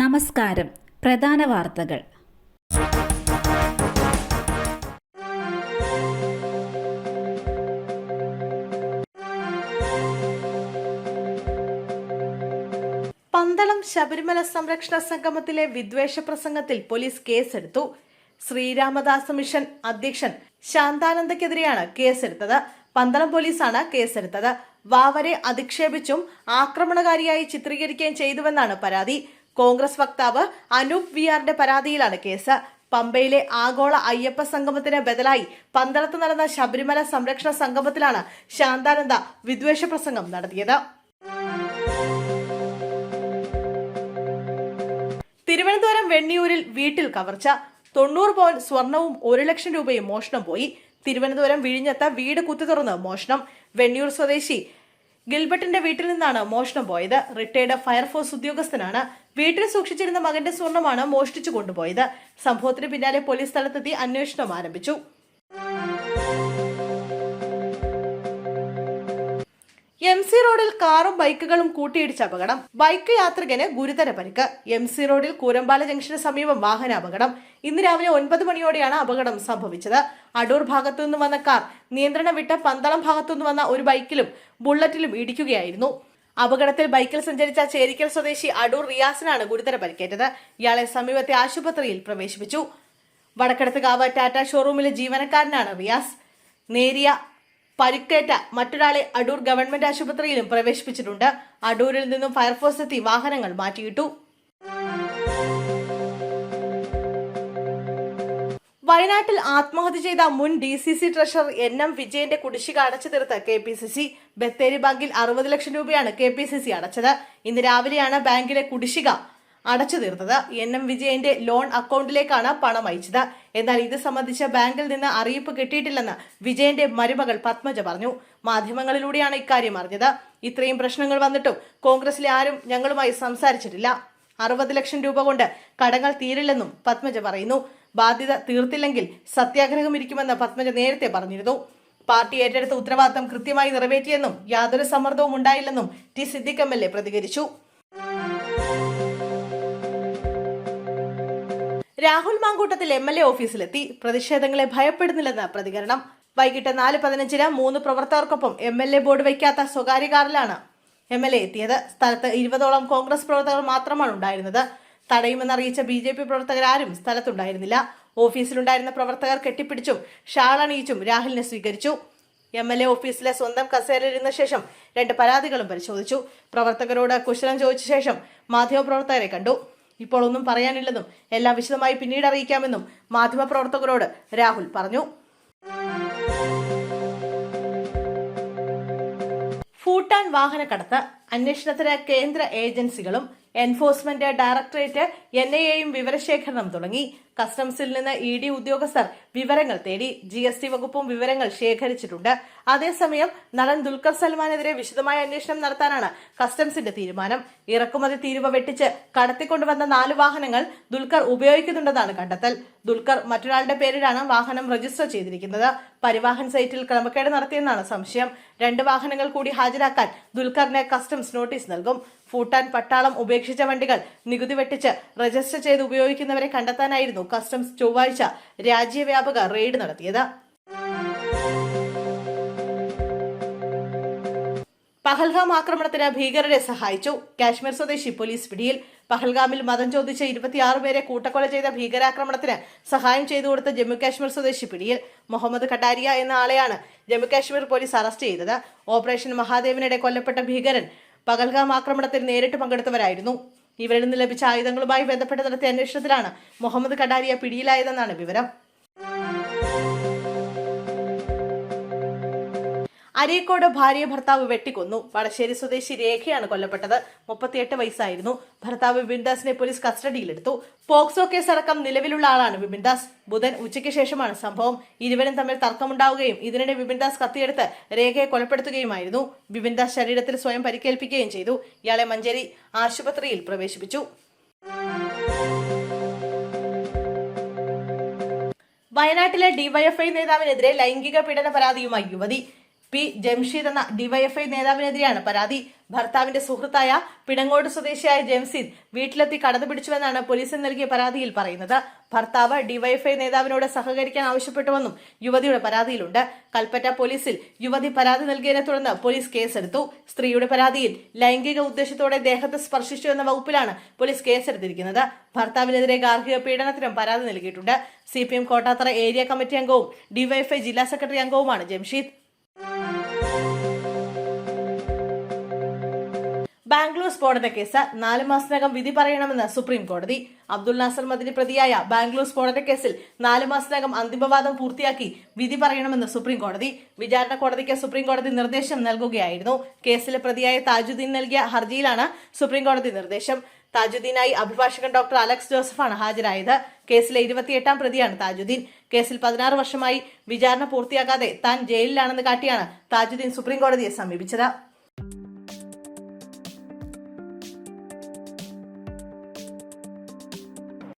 നമസ്കാരം. പ്രധാന വാർത്തകൾ. പന്തളം ശബരിമല സംരക്ഷണ സംഗമത്തിലെ വിദ്വേഷ പ്രസംഗത്തിൽ പോലീസ് കേസെടുത്തു. ശ്രീരാമദാസ മിഷൻ അധ്യക്ഷൻ ശാന്താനന്ദക്കെതിരെയാണ് കേസെടുത്തത്. പന്തളം പോലീസാണ് കേസെടുത്തത്. വാവരെ അധിക്ഷേപിച്ചും ആക്രമണകാരിയായി ചിത്രീകരിക്കുകയും ചെയ്തുവെന്നാണ് പരാതി. കോൺഗ്രസ് വക്താവ് അനൂപ് വിയാറിന്റെ പരാതിയിലാണ് കേസ്. പമ്പയിലെ ആഗോള അയ്യപ്പ സംഗമത്തിന് ബദലായി പന്തളത്ത് നടന്ന ശബരിമല സംരക്ഷണ സംഗമത്തിലാണ് ശാന്താനന്ദ വിദ്വേഷ പ്രസംഗം നടത്തിയത്. തിരുവനന്തപുരം വെണ്ണിയൂരിൽ വീട്ടിൽ കവർച്ച. തൊണ്ണൂറ് പവൻ സ്വർണവും ഒരു ലക്ഷം രൂപയും മോഷണം പോയി. തിരുവനന്തപുരം വിഴിഞ്ഞത്ത് വീട് കുത്തി തുറന്ന് മോഷണം. വെണ്ണിയൂർ സ്വദേശി ഗിൽബർട്ടിന്റെ വീട്ടിൽ നിന്നാണ് മോഷണം പോയത്. റിട്ടയർഡ് ഫയർഫോഴ്സ് ഉദ്യോഗസ്ഥനാണ്. വീട്ടിൽ സൂക്ഷിച്ചിരുന്ന മകന്റെ സ്വർണമാണ് മോഷ്ടിച്ചു കൊണ്ടുപോയത്. സംഭവത്തിന് പിന്നാലെ പോലീസ് സ്ഥലത്തെത്തി അന്വേഷണം ആരംഭിച്ചു. കാറും ബൈക്കുകളും കൂട്ടിയിടിച്ച അപകടം. ബൈക്ക് യാത്രികന് ഗുരുതര പരിക്ക്. എം സി റോഡിൽ കൂരമ്പാല ജംഗ്ഷന് സമീപം വാഹനാപകടം. ഇന്ന് രാവിലെ ഒൻപത് മണിയോടെയാണ് അപകടം സംഭവിച്ചത്. അടൂർ ഭാഗത്തുനിന്ന് വന്ന കാർ നിയന്ത്രണം വിട്ട പന്തളം ഭാഗത്തുനിന്ന് വന്ന ഒരു ബൈക്കിലും ബുള്ളറ്റിലും ഇടിക്കുകയായിരുന്നു. അപകടത്തിൽ ബൈക്കിൽ സഞ്ചരിച്ച ചേരിക്കൽ സ്വദേശി അടൂർ റിയാസിനാണ് ഗുരുതര പരിക്കേറ്റത്. ഇയാളെ സമീപത്തെ ആശുപത്രിയിൽ പ്രവേശിപ്പിച്ചു. വടക്കടത്ത് കാവ് ടാറ്റ ഷോറൂമിലെ ജീവനക്കാരനാണ് റിയാസ്. നേരിയ പരിക്കേറ്റ മറ്റൊരാളെ അടൂർ ഗവൺമെന്റ് ആശുപത്രിയിലും പ്രവേശിപ്പിച്ചിട്ടുണ്ട്. അടൂരിൽ നിന്നും ഫയർഫോഴ്സ് എത്തി വാഹനങ്ങൾ മാറ്റിയിട്ടു. വയനാട്ടിൽ ആത്മഹത്യ ചെയ്ത മുൻ D C C treasurer N M വിജയന്റെ കുടിശ്ശിക അടച്ചു തീർത്ത K P C C. Bathery ബാങ്കിൽ അറുപത് ലക്ഷം രൂപയാണ് കെ പി സി സി അടച്ചത്. ഇന്ന് രാവിലെയാണ് ബാങ്കിലെ കുടിശ്ശിക അടച്ചു തീർത്തത്. എൻ എം വിജയന്റെ ലോൺ അക്കൗണ്ടിലേക്കാണ് പണം അയച്ചത്. എന്നാൽ ഇത് സംബന്ധിച്ച് ബാങ്കിൽ നിന്ന് അറിയിപ്പ് കിട്ടിയിട്ടില്ലെന്ന് വിജയന്റെ മരുമകൾ പത്മജ പറഞ്ഞു. മാധ്യമങ്ങളിലൂടെയാണ് ഇക്കാര്യം അറിഞ്ഞത്. ഇത്രയും പ്രശ്നങ്ങൾ വന്നിട്ടും കോൺഗ്രസിലെ ആരും ഞങ്ങളുമായി സംസാരിച്ചിട്ടില്ല. അറുപത് ലക്ഷം രൂപ കൊണ്ട് കടങ്ങൾ തീരില്ലെന്നും പത്മജ പറയുന്നു. ബാധ്യത തീർത്തില്ലെങ്കിൽ സത്യാഗ്രഹം ഇരിക്കുമെന്ന് പത്മജ നേരത്തെ പറഞ്ഞിരുന്നു. പാർട്ടി ഏറ്റെടുത്ത ഉത്തരവാദിത്തം കൃത്യമായി നിറവേറ്റിയെന്നും യാതൊരു സമ്മർദ്ദവും ഉണ്ടായില്ലെന്നും ടി സിദ്ദിഖ് എം പ്രതികരിച്ചു. Rahul Mankoottathil M L A ഓഫീസിലെത്തി. പ്രതിഷേധങ്ങളെ ഭയപ്പെടുന്നില്ലെന്ന് പ്രതികരണം. വൈകിട്ട് നാല് പതിനഞ്ചിന് മൂന്ന് പ്രവർത്തകർക്കൊപ്പം എം എൽ എ ബോർഡ് വയ്ക്കാത്ത സ്വകാര്യ കാറിലാണ് എം എൽ എ എത്തിയത്. സ്ഥലത്ത് ഇരുപതോളം കോൺഗ്രസ് പ്രവർത്തകർ മാത്രമാണ് ഉണ്ടായിരുന്നത്. തടയുമെന്നറിയിച്ച ബി ജെ പി പ്രവർത്തകരാരും സ്ഥലത്തുണ്ടായിരുന്നില്ല. ഓഫീസിലുണ്ടായിരുന്ന പ്രവർത്തകർ കെട്ടിപ്പിടിച്ചും ഷാൾ അണിയിച്ചും രാഹുലിനെ സ്വീകരിച്ചു. എം എൽ എ ഓഫീസിലെ സ്വന്തം കസേരയിരുന്ന ശേഷം രണ്ട് പരാതികളും പരിശോധിച്ചു. പ്രവർത്തകരോട് കുശലം ചോദിച്ച ശേഷം മാധ്യമപ്രവർത്തകരെ കണ്ടു. ഇപ്പോൾ ഒന്നും പറയാനില്ലെന്നും എല്ലാം വിശദമായി പിന്നീട് അറിയിക്കാമെന്നും മാധ്യമപ്രവർത്തകരോട് രാഹുൽ പറഞ്ഞു. ഭൂട്ടാൻ വാഹനക്കടത്ത് അന്വേഷണത്തിന് കേന്ദ്ര ഏജൻസികളും എൻഫോഴ്സ്മെന്റ് ഡയറക്ടറേറ്റ് എൻ ഐ എയും വിവരശേഖരണം തുടങ്ങി. കസ്റ്റംസിൽ നിന്ന് ഇ ഡി ഉദ്യോഗസ്ഥർ വിവരങ്ങൾ തേടി ജി എസ് ടി വകുപ്പും വിവരങ്ങൾ ശേഖരിച്ചിട്ടുണ്ട്. അതേസമയം നടൻ ദുൽഖർ സൽമാനെതിരെ വിശദമായ അന്വേഷണം നടത്താനാണ് കസ്റ്റംസിന്റെ തീരുമാനം. ഇറക്കുമതി തീരുവ വെട്ടിച്ച് കടത്തിക്കൊണ്ടുവന്ന നാല് വാഹനങ്ങൾ ദുൽഖർ ഉപയോഗിക്കുന്നുണ്ടെന്നാണ് കണ്ടെത്തൽ. ദുൽഖർ മറ്റൊരാളുടെ പേരിലാണ് വാഹനം രജിസ്റ്റർ ചെയ്തിരിക്കുന്നത്. പരിവാഹൻ സൈറ്റിൽ ക്രമക്കേട് നടത്തിയെന്നാണ് സംശയം. രണ്ട് വാഹനങ്ങൾ കൂടി ഹാജരാക്കാൻ ദുൽഖറിന് കസ്റ്റംസ് നോട്ടീസ് നൽകും. ഭൂട്ടാൻ പട്ടാളം ഉപേക്ഷിച്ച വണ്ടികൾ നികുതി വെട്ടിച്ച് രജിസ്റ്റർ ചെയ്ത് ഉപയോഗിക്കുന്നവരെ കണ്ടെത്താനായിരുന്നു കസ്റ്റംസ് ചൊവ്വാഴ്ച രാജ്യവ്യാപക റെയ്ഡ് നടത്തിയത്. പഹൽഗാം ആക്രമണത്തിന് ഭീകരരെ സഹായിച്ചു. കാശ്മീർ സ്വദേശി പോലീസ് പിടിയിൽ. പഹൽഗാമിൽ മതം ചോദിച്ച് ഇരുപത്തിയാറ് പേരെ കൂട്ടക്കൊല ചെയ്ത ഭീകരാക്രമണത്തിന് സഹായം ചെയ്തു കൊടുത്ത ജമ്മുകാശ്മീർ സ്വദേശി പിടിയിൽ. മുഹമ്മദ് കട്ടാരിയ എന്ന ആളെയാണ് ജമ്മുകാശ്മീർ പോലീസ് അറസ്റ്റ് ചെയ്തത്. ഓപ്പറേഷൻ മഹാദേവിനിടെ കൊല്ലപ്പെട്ട ഭീകരൻ പകൽഗാം ആക്രമണത്തിൽ നേരിട്ട് പങ്കെടുത്തവരായിരുന്നു. ഇവരിൽ നിന്ന് ലഭിച്ച ആയുധങ്ങളുമായി ബന്ധപ്പെട്ട് നടത്തിയ അന്വേഷണത്തിലാണ് മുഹമ്മദ് കടാരിയ പിടിയിലായതെന്നാണ് വിവരം. അരീക്കോട് ഭാര്യ ഭർത്താവ് വെട്ടിക്കൊന്നു. വടശ്ശേരി സ്വദേശി രേഖയാണ് കൊല്ലപ്പെട്ടത്. മുപ്പത്തിയെട്ട് വയസ്സായിരുന്നു. ഭർത്താവ് ബിബിൻദാസിനെ പോലീസ് കസ്റ്റഡിയിലെടുത്തു. പോക്സോ കേസ് അടക്കം നിലവിലുള്ള ആളാണ് ബിബിൻദാസ്. ബുധൻ ഉച്ചയ്ക്ക് ശേഷമാണ് സംഭവം. ഇരുവരും തമ്മിൽ തർക്കമുണ്ടാവുകയും ഇതിനിടെ ബിബിൻദാസ് കത്തിയെടുത്ത് രേഖയെ കൊലപ്പെടുത്തുകയുമായിരുന്നു. ബിബിൻദാസ് ശരീരത്തിൽ സ്വയം പരിക്കേൽപ്പിക്കുകയും ചെയ്തു. ഇയാളെ മഞ്ചേരി ആശുപത്രിയിൽ പ്രവേശിപ്പിച്ചു. വയനാട്ടിലെ ഡിവൈഎഫ്ഐ നേതാവിനെതിരെ ലൈംഗിക പീഡന പരാതിയുമായി യുവതി. പി ജംഷീദ് എന്ന ഡിവൈഎഫ്ഐ നേതാവിനെതിരെയാണ് പരാതി. ഭർത്താവിന്റെ സുഹൃത്തായ പിണങ്ങോട് സ്വദേശിയായ ജംസീദ് വീട്ടിലെത്തി കടന്നു പിടിച്ചുവെന്നാണ് പോലീസിന് നൽകിയ പരാതിയിൽ പറയുന്നത്. ഭർത്താവ് ഡിവൈഎഫ്ഐ നേതാവിനോട് സഹകരിക്കാൻ ആവശ്യപ്പെട്ടുവെന്നും യുവതിയുടെ പരാതിയിലുണ്ട്. കൽപ്പറ്റ പോലീസിൽ യുവതി പരാതി നൽകിയതിനെ തുടർന്ന് പോലീസ് കേസെടുത്തു. സ്ത്രീയുടെ പരാതിയിൽ ലൈംഗിക ഉദ്ദേശത്തോടെ ദേഹത്തെ സ്പർശിച്ചു എന്ന വകുപ്പിലാണ് പോലീസ് കേസെടുത്തിരിക്കുന്നത്. ഭർത്താവിനെതിരെ ഗാർഹിക പീഡനത്തിനും പരാതി നൽകിയിട്ടുണ്ട്. C P M Kottathara area committee അംഗവും ഡിവൈഎഫ്ഐ ജില്ലാ സെക്രട്ടറി അംഗവുമാണ് ജംഷീദ്. ബാംഗ്ലൂർ സ്ഫോടന കേസ് നാല് മാസത്തിനകം വിധി പറയണമെന്ന് സുപ്രീം കോടതി. അബ്ദുൾ നാസർ മദിനി പ്രതിയായ ബാംഗ്ലൂർ സ്ഫോടന കേസിൽ നാല് മാസത്തിനകം അന്തിമവാദം പൂർത്തിയാക്കി വിധി പറയണമെന്ന് സുപ്രീം കോടതി. വിചാരണ കോടതിക്ക് സുപ്രീം കോടതി നിർദ്ദേശം നൽകുകയായിരുന്നു. കേസിലെ പ്രതിയായ താജുദ്ദീൻ നൽകിയ ഹർജിയിലാണ് സുപ്രീം കോടതി നിർദ്ദേശം. താജുദ്ദീനായി അഭിഭാഷകൻ ഡോക്ടർ അലക്സ് ജോസഫാണ് ഹാജരായത്. കേസിലെ ഇരുപത്തിയെട്ടാം പ്രതിയാണ് താജുദ്ദീൻ. കേസിൽ പതിനാറ് വർഷമായി വിചാരണ പൂർത്തിയാക്കാതെ താൻ ജയിലിലാണെന്ന് കാട്ടിയാണ് താജുദ്ദീൻ സുപ്രീം കോടതിയെ സമീപിച്ചത്.